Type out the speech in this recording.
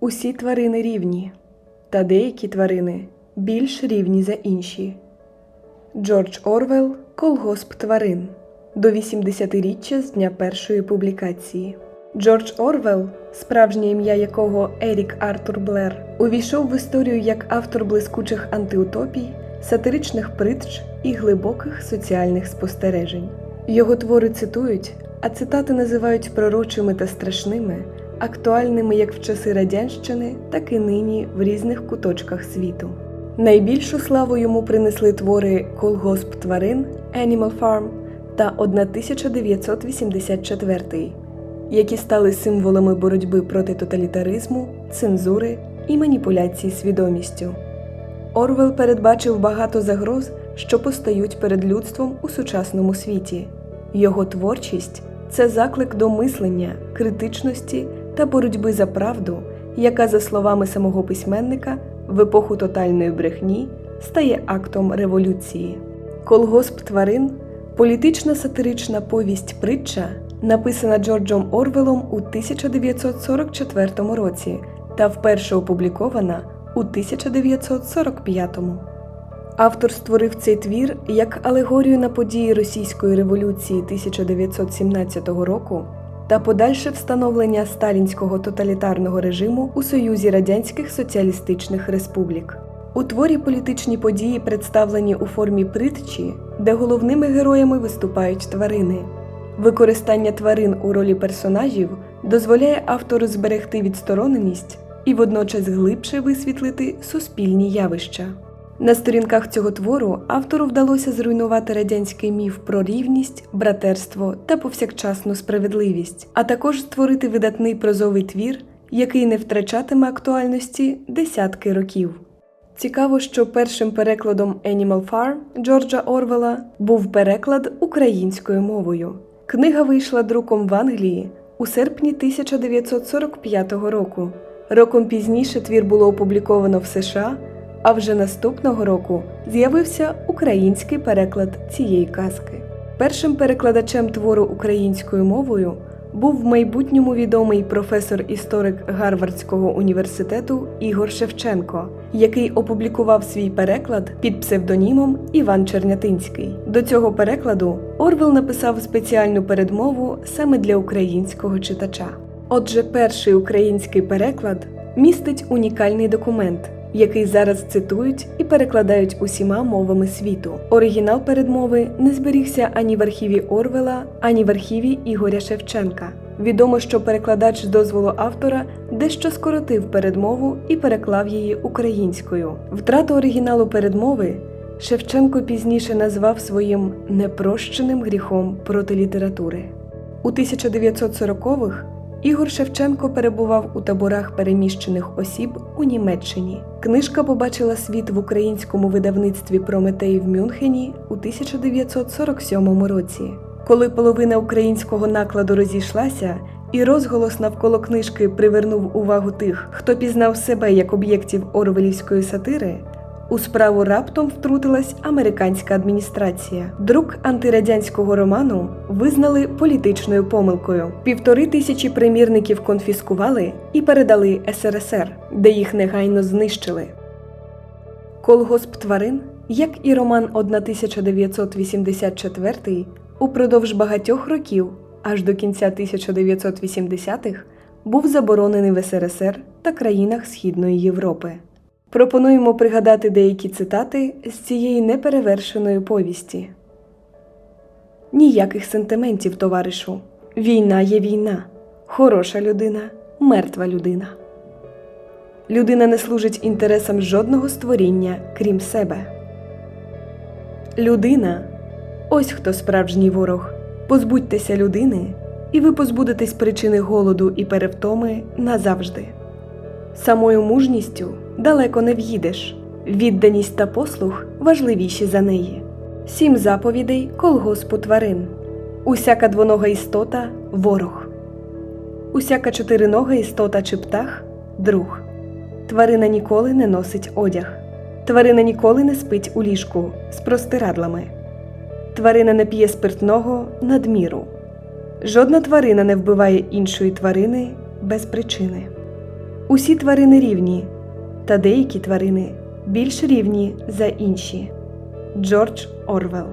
Усі тварини рівні, та деякі тварини більш рівні за інші. Джордж Орвел Колгосп тварин до 80-річчя з дня першої публікації. Джордж Орвел, справжнє ім'я якого Ерік Артур Блер, увійшов в історію як автор блискучих антиутопій, сатиричних притч і глибоких соціальних спостережень. Його твори цитують, а цитати називають пророчими та страшними, актуальними як в часи радянщини, так і нині в різних куточках світу. Найбільшу славу йому принесли твори Колгосп тварин Animal Farm та 1984, які стали символами боротьби проти тоталітаризму, цензури і маніпуляції свідомістю. Орвел передбачив багато загроз, що постають перед людством у сучасному світі. Його творчість це заклик до мислення, критичності та боротьби за правду, яка, за словами самого письменника, в епоху тотальної брехні стає актом революції. Колгосп тварин політична сатирична повість притча, написана Джорджем Орвелом у 1944 році та вперше опублікована у 1945. Автор створив цей твір як алегорію на події Російської революції 1917 року та подальше встановлення сталінського тоталітарного режиму у Союзі Радянських Соціалістичних Республік. У творі політичні події представлені у формі притчі, де головними героями виступають тварини. Використання тварин у ролі персонажів дозволяє автору зберегти відстороненість і водночас глибше висвітлити суспільні явища. На сторінках цього твору автору вдалося зруйнувати радянський міф про рівність, братерство та повсякчасну справедливість, а також створити видатний прозовий твір, який не втрачатиме актуальності десятки років. Цікаво, що першим перекладом Animal Farm Джорджа Орвела був переклад українською мовою. Книга вийшла друком в Англії у серпні 1945 року. Роком пізніше твір було опубліковано в США, а вже наступного року з'явився український переклад цієї казки. Першим перекладачем твору українською мовою був в майбутньому відомий професор-історик Гарвардського університету Ігор Шевченко, який опублікував свій переклад під псевдонімом Іван Чернятинський. До цього перекладу Орвел написав спеціальну передмову саме для українського читача. Отже, перший український переклад містить унікальний документ, який зараз цитують і перекладають усіма мовами світу. Оригінал передмови не зберігся ані в архіві Орвела, ані в архіві Ігоря Шевченка. Відомо, що перекладач з дозволу автора дещо скоротив передмову і переклав її українською. Втрату оригіналу передмови Шевченко пізніше назвав своїм непрощеним гріхом проти літератури. У 1940-х Ігор Шевченко перебував у таборах переміщених осіб у Німеччині. Книжка побачила світ в українському видавництві Прометей в Мюнхені у 1947 році. Коли половина українського накладу розійшлася, і розголос навколо книжки привернув увагу тих, хто пізнав себе як об'єктів орвелівської сатири. У справу раптом втрутилась американська адміністрація. Друк антирадянського роману визнали політичною помилкою. Півтори тисячі примірників конфіскували і передали СРСР, де їх негайно знищили. Колгосп тварин, як і роман 1984, упродовж багатьох років, аж до кінця 1980-х, був заборонений в СРСР та країнах Східної Європи. Пропонуємо пригадати деякі цитати з цієї неперевершеної повісті. Ніяких сентиментів, товаришу. Війна є війна. Хороша людина, мертва людина. Людина не служить інтересам жодного створіння, крім себе. Людина ось хто справжній ворог. Позбудьтеся людини, і ви позбудетесь причини голоду і перевтоми назавжди. Самою мужністю далеко не в'їдеш. Відданість та послух важливіші за неї. Сім заповідей колгоспу тварин. Усяка двонога істота ворог. Усяка чотиринога істота чи птах друг. Тварина ніколи не носить одяг. Тварина ніколи не спить у ліжку з простирадлами. Тварина не п'є спиртного надміру. Жодна тварина не вбиває іншої тварини без причини. Усі тварини рівні, та деякі тварини більш рівні за інші. Джордж Орвел